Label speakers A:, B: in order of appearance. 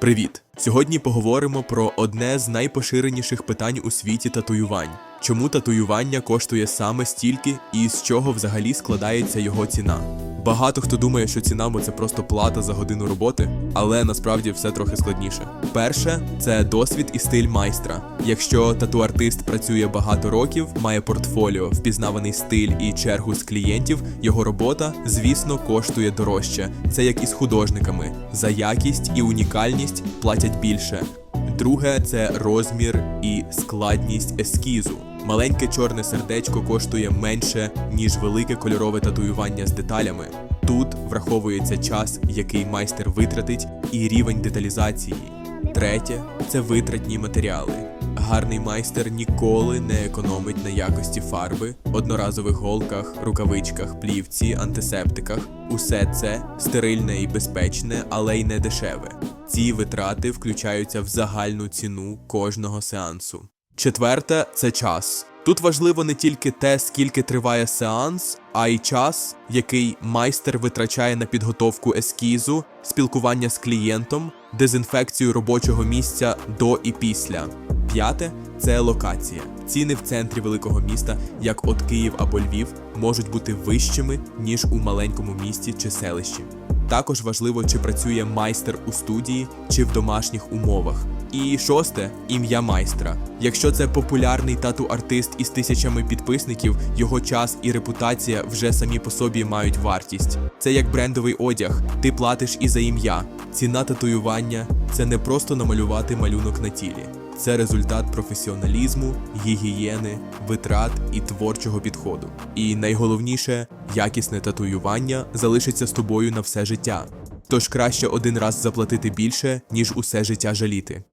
A: Привіт! Сьогодні поговоримо про одне з найпоширеніших питань у світі татуювань. Чому татуювання коштує саме стільки і з чого взагалі складається його ціна? Багато хто думає, що ціна це просто плата за годину роботи, але насправді все трохи складніше. Перше це досвід і стиль майстра. Якщо тату-артист працює багато років, має портфоліо, впізнаваний стиль і чергу з клієнтів, його робота, звісно, коштує дорожче. Це як і з художниками. За якість і унікальність платять більше. Друге це розмір і складність ескізу. Маленьке чорне сердечко коштує менше, ніж велике кольорове татуювання з деталями. Тут враховується час, який майстер витратить, і рівень деталізації. Третє це витратні матеріали. Гарний майстер ніколи не економить на якості фарби, одноразових голках, рукавичках, плівці, антисептиках. Усе це стерильне і безпечне, але й не дешеве. Ці витрати включаються в загальну ціну кожного сеансу. Четверте це час. Тут важливо не тільки те, скільки триває сеанс, а й час, який майстер витрачає на підготовку ескізу, спілкування з клієнтом, дезінфекцію робочого місця до і після. П'яте це локація. Ціни в центрі великого міста, як от Київ або Львів, можуть бути вищими ніж у маленькому місті чи селищі. Також важливо, чи працює майстер у студії чи в домашніх умовах. І шосте ім'я майстра. Якщо це популярний тату-артист із тисячами підписників, його час і репутація вже самі по собі мають вартість. Це як брендовий одяг, ти платиш і за ім'я. Ціна татуювання це не просто намалювати малюнок на тілі. Це результат професіоналізму, гігієни, витрат і творчого підходу. І найголовніше, якісне татуювання залишиться з тобою на все життя. Тож краще один раз заплатити більше, ніж усе життя жаліти.